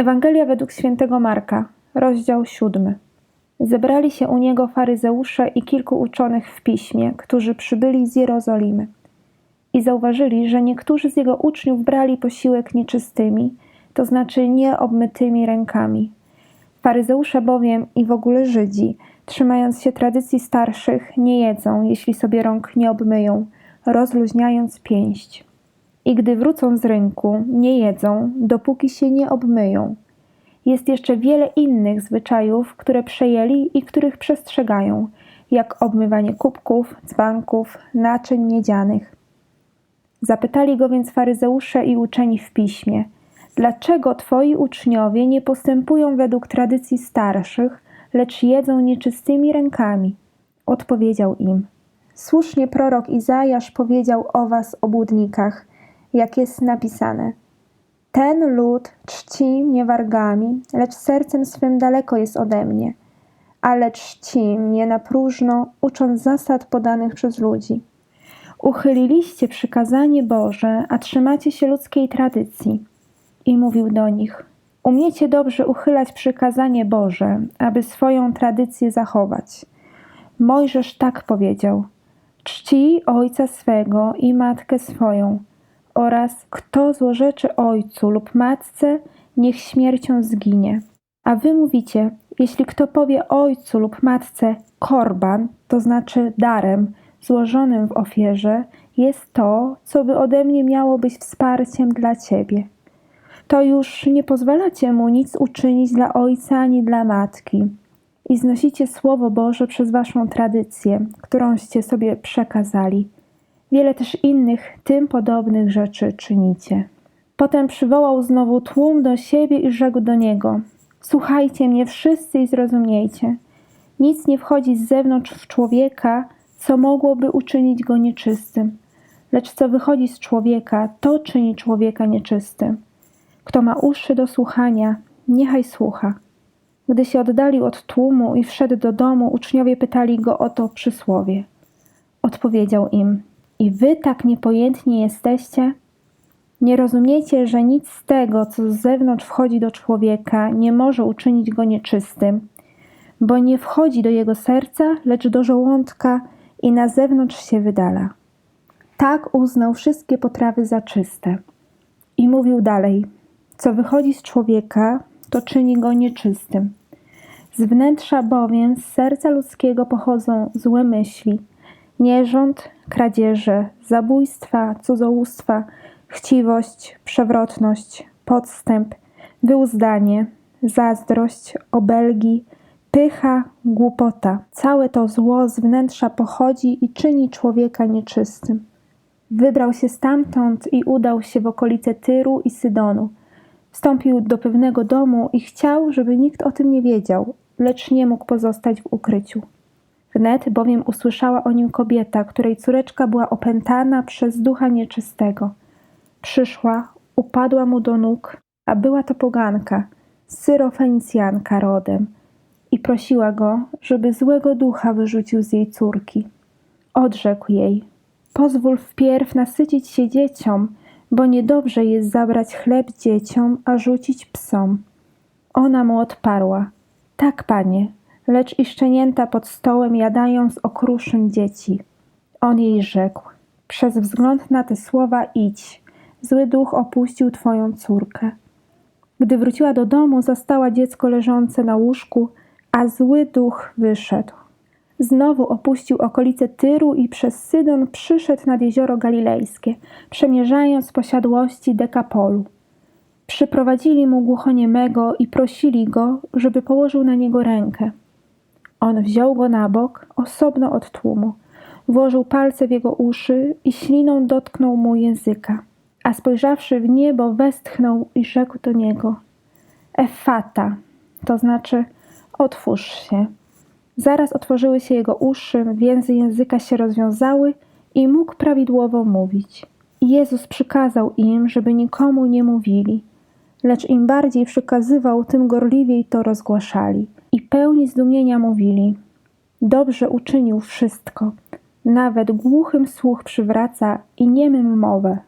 Ewangelia według świętego Marka, rozdział siódmy. Zebrali się u niego faryzeusze i kilku uczonych w piśmie, którzy przybyli z Jerozolimy. I zauważyli, że niektórzy z jego uczniów brali posiłek nieczystymi, to znaczy nieobmytymi rękami. Faryzeusze bowiem i w ogóle Żydzi, trzymając się tradycji starszych, nie jedzą, jeśli sobie rąk nie obmyją, rozluźniając pięść. I gdy wrócą z rynku, nie jedzą, dopóki się nie obmyją. Jest jeszcze wiele innych zwyczajów, które przejęli i których przestrzegają, jak obmywanie kubków, dzbanków, naczyń miedzianych. Zapytali go więc faryzeusze i uczeni w piśmie: Dlaczego twoi uczniowie nie postępują według tradycji starszych, lecz jedzą nieczystymi rękami? Odpowiedział im: Słusznie prorok Izajasz powiedział o was obłudnikach, jak jest napisane: Ten lud czci mnie wargami, lecz sercem swym daleko jest ode mnie, ale czci mnie na próżno, ucząc zasad podanych przez ludzi. Uchyliliście przykazanie Boże, a trzymacie się ludzkiej tradycji. I mówił do nich: Umiecie dobrze uchylać przykazanie Boże, aby swoją tradycję zachować. Mojżesz tak powiedział: Czci ojca swego i matkę swoją, oraz kto złorzeczy ojcu lub matce, niech śmiercią zginie. A wy mówicie, jeśli kto powie ojcu lub matce korban, to znaczy darem, złożonym w ofierze, jest to, co by ode mnie miało być wsparciem dla ciebie. To już nie pozwalacie mu nic uczynić dla ojca ani dla matki i znosicie Słowo Boże przez waszą tradycję, którąście sobie przekazali. Wiele też innych tym podobnych rzeczy czynicie. Potem przywołał znowu tłum do siebie i rzekł do niego: Słuchajcie mnie wszyscy i zrozumiejcie. Nic nie wchodzi z zewnątrz w człowieka, co mogłoby uczynić go nieczystym, lecz co wychodzi z człowieka, to czyni człowieka nieczystym. Kto ma uszy do słuchania, niechaj słucha. Gdy się oddalił od tłumu i wszedł do domu, uczniowie pytali go o to przysłowie. Odpowiedział im: I wy tak niepojętni jesteście? Nie rozumiecie, że nic z tego, co z zewnątrz wchodzi do człowieka, nie może uczynić go nieczystym, bo nie wchodzi do jego serca, lecz do żołądka i na zewnątrz się wydala. Tak uznał wszystkie potrawy za czyste. I mówił dalej: Co wychodzi z człowieka, to czyni go nieczystym. Z wnętrza bowiem, z serca ludzkiego pochodzą złe myśli, nierząd, kradzieże, zabójstwa, cudzołóstwa, chciwość, przewrotność, podstęp, wyuzdanie, zazdrość, obelgi, pycha, głupota. Całe to zło z wnętrza pochodzi i czyni człowieka nieczystym. Wybrał się stamtąd i udał się w okolice Tyru i Sydonu. Wstąpił do pewnego domu i chciał, żeby nikt o tym nie wiedział, lecz nie mógł pozostać w ukryciu. Wnet bowiem usłyszała o nim kobieta, której córeczka była opętana przez ducha nieczystego. Przyszła, upadła mu do nóg, a była to poganka, syrofenicjanka rodem, i prosiła go, żeby złego ducha wyrzucił z jej córki. Odrzekł jej: Pozwól wpierw nasycić się dzieciom, bo niedobrze jest zabrać chleb dzieciom, a rzucić psom. Ona mu odparła: Tak, panie, lecz i szczenięta pod stołem jadają z okruszyn dzieci. On jej rzekł: Przez wzgląd na te słowa idź, zły duch opuścił twoją córkę. Gdy wróciła do domu, zastała dziecko leżące na łóżku, a zły duch wyszedł. Znowu opuścił okolice Tyru i przez Sydon przyszedł nad jezioro galilejskie, przemierzając posiadłości Dekapolu. Przyprowadzili mu głuchoniemego i prosili go, żeby położył na niego rękę. On wziął go na bok, osobno od tłumu, włożył palce w jego uszy i śliną dotknął mu języka. A spojrzawszy w niebo, westchnął i rzekł do niego: Efata, to znaczy otwórz się. Zaraz otworzyły się jego uszy, więzy języka się rozwiązały i mógł prawidłowo mówić. Jezus przykazał im, żeby nikomu nie mówili, lecz im bardziej przykazywał, tym gorliwiej to rozgłaszali. I pełni zdumienia mówili: Dobrze uczynił wszystko, nawet głuchym słuch przywraca i niemym mowę.